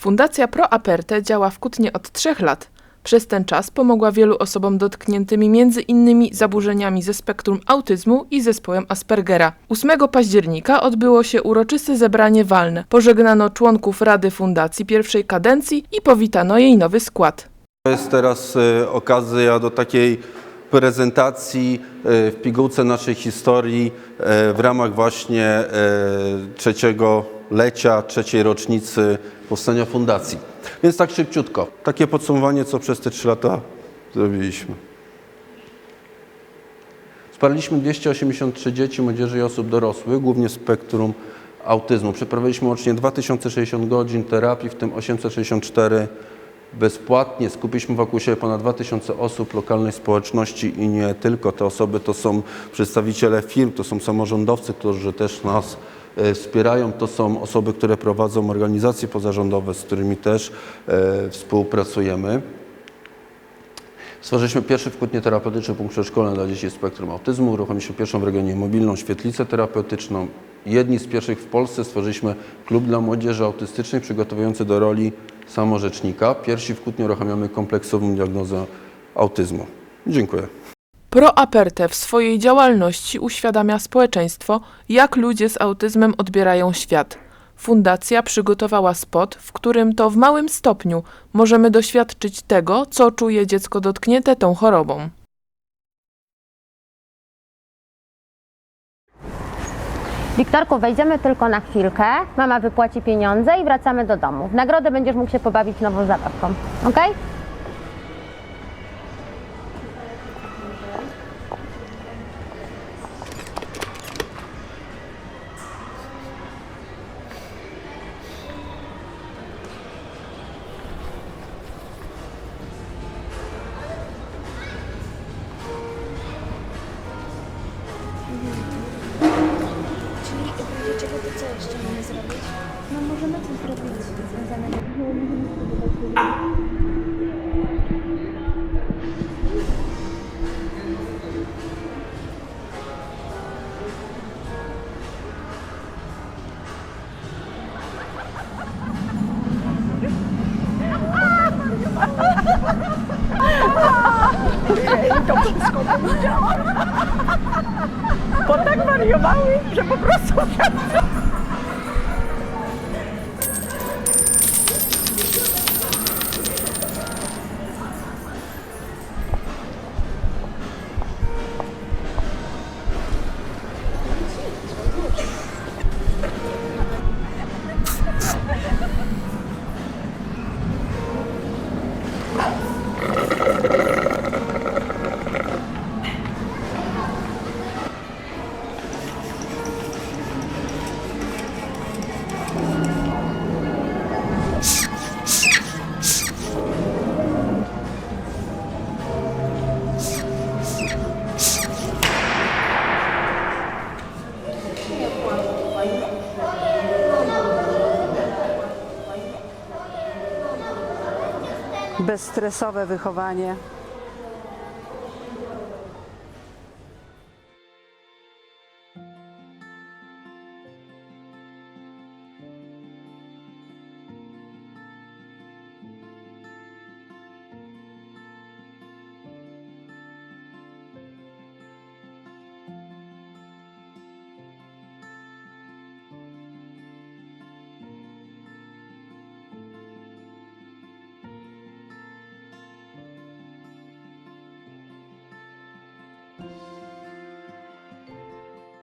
Fundacja Pro Aperte działa w Kutnie od trzech lat. Przez ten czas pomogła wielu osobom dotkniętymi między innymi zaburzeniami ze spektrum autyzmu i zespołem Aspergera. 8 października odbyło się uroczyste zebranie walne. Pożegnano członków Rady Fundacji pierwszej kadencji i powitano jej nowy skład. To jest teraz e, okazja do takiej prezentacji e, w pigułce naszej historii e, w ramach właśnie e, trzeciego lecia, trzeciej rocznicy powstania fundacji. Więc tak szybciutko, takie podsumowanie, co przez te trzy lata zrobiliśmy. Wsparliśmy 283 dzieci, młodzieży i osób dorosłych, głównie spektrum autyzmu. Przeprowadziliśmy łącznie 2060 godzin terapii, w tym 864 bezpłatnie. Skupiliśmy wokół siebie ponad 2000 osób lokalnej społeczności i nie tylko. Te osoby to są przedstawiciele firm, to są samorządowcy, którzy też nas e, wspierają. To są osoby, które prowadzą organizacje pozarządowe, z którymi też e, współpracujemy. Stworzyliśmy pierwszy w Kutnie terapeutyczny punkt przedszkolny dla dzieci z spektrum autyzmu. Uruchomiliśmy pierwszą w regionie mobilną świetlicę terapeutyczną. Jedni z pierwszych w Polsce stworzyliśmy klub dla młodzieży autystycznej przygotowujący do roli samorzecznika. Pierwsi w Kutnie uruchamiamy kompleksową diagnozę autyzmu. Dziękuję. Pro Aperte w swojej działalności uświadamia społeczeństwo, jak ludzie z autyzmem odbierają świat. Fundacja przygotowała spot, w którym to w małym stopniu możemy doświadczyć tego, co czuje dziecko dotknięte tą chorobą. Wiktorku, wejdziemy tylko na chwilkę. Mama wypłaci pieniądze i wracamy do domu. W nagrodę będziesz mógł się pobawić nową zabawką. Ok? To co jeszcze mamy zrobić? No możemy coś zrobić związane bo tak wariowały, że そう bezstresowe wychowanie